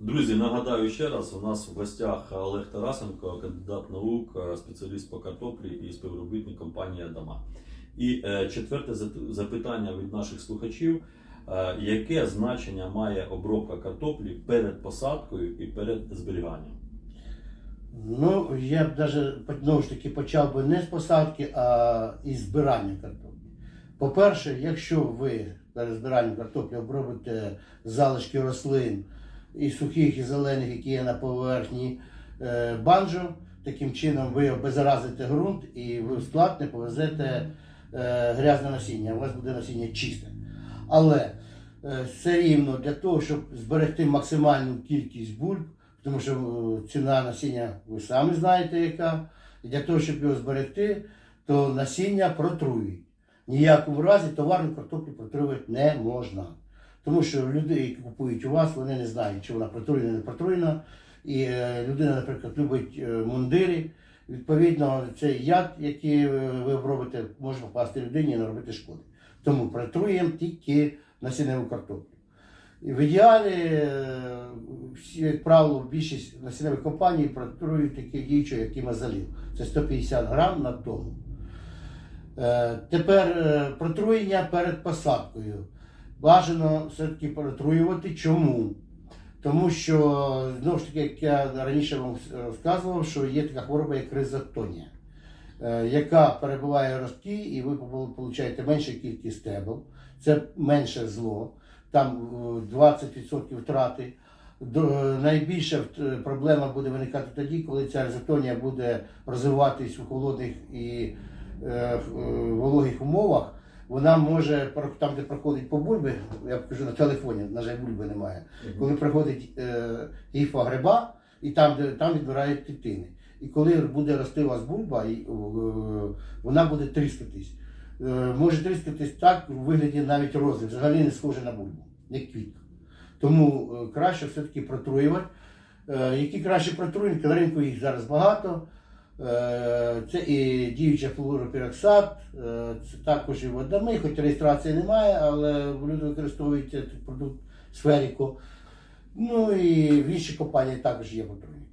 Друзі, нагадаю ще раз, у нас в гостях Олег Тарасенко, кандидат наук, спеціаліст по картоплі і співробітник компанії Адама. І е, четверте запитання від наших слухачів: Е, яке значення має обробка картоплі перед посадкою і перед зберіганням? Ну, я б даже знову ж таки почав би не з посадки, а із збирання картоплі. По-перше, якщо ви перед збиранням картоплі обробите залишки рослин і сухих, і зелених, які є на поверхні е, банджо, таким чином ви обеззаразите ґрунт і ви в склад не повезете е, грязне насіння, у вас буде насіння чисте. Але е, все рівно для того, щоб зберегти максимальну кількість бульб, тому що ціна насіння ви самі знаєте, яка. І для того, щоб його зберегти, то насіння протрують. Ніякому разі товарну картоплю протруювати не можна. Тому що люди, які купують у вас, вони не знають, чи вона протруєна, не протруєна. І е, людина, наприклад, любить е, мундири. Відповідно, цей яд, який е, ви обробите, може попасти людині і наробити шкоди. Тому протруємо тільки насінневу картоплю. І в ідеалі, як правило, більшість насінневих компаній протрують таке діюче, як мазалів. Це 150 грам на тонну. Тепер протруєння перед посадкою. Бажано все-таки протруювати. Чому? Тому що, знову ж таки, як я раніше вам розказував, що є така хвороба, як ризотонія, е, яка перебуває в ростки, і ви отримуєте меншу кількість стебел. Це менше зло, там е, 20% втрати. Е, Найбільша е, проблема буде виникати тоді, коли ця ризотонія буде розвиватись у холодних і е, е, вологих умовах. Вона може там, де проходить по бульби, я покажу на телефоні, на жаль, бульби немає. Коли проходить е, гіфа гриба, і там, де там відбирають клітини. І коли буде рости у вас бульба, і, е, вона буде тріскатись. Е, може тріскатись так у вигляді навіть рози, взагалі не схоже на бульбу, як квітка. Тому е, краще все-таки протруювати. Е, які краще протруєнки, на ринку їх зараз багато. Е, Це і діюча флуоропіроксат, е, це також і водами, хоч реєстрації немає, але люди використовують цей продукт сферіку. Ну і в іншій компанії також є потруєння.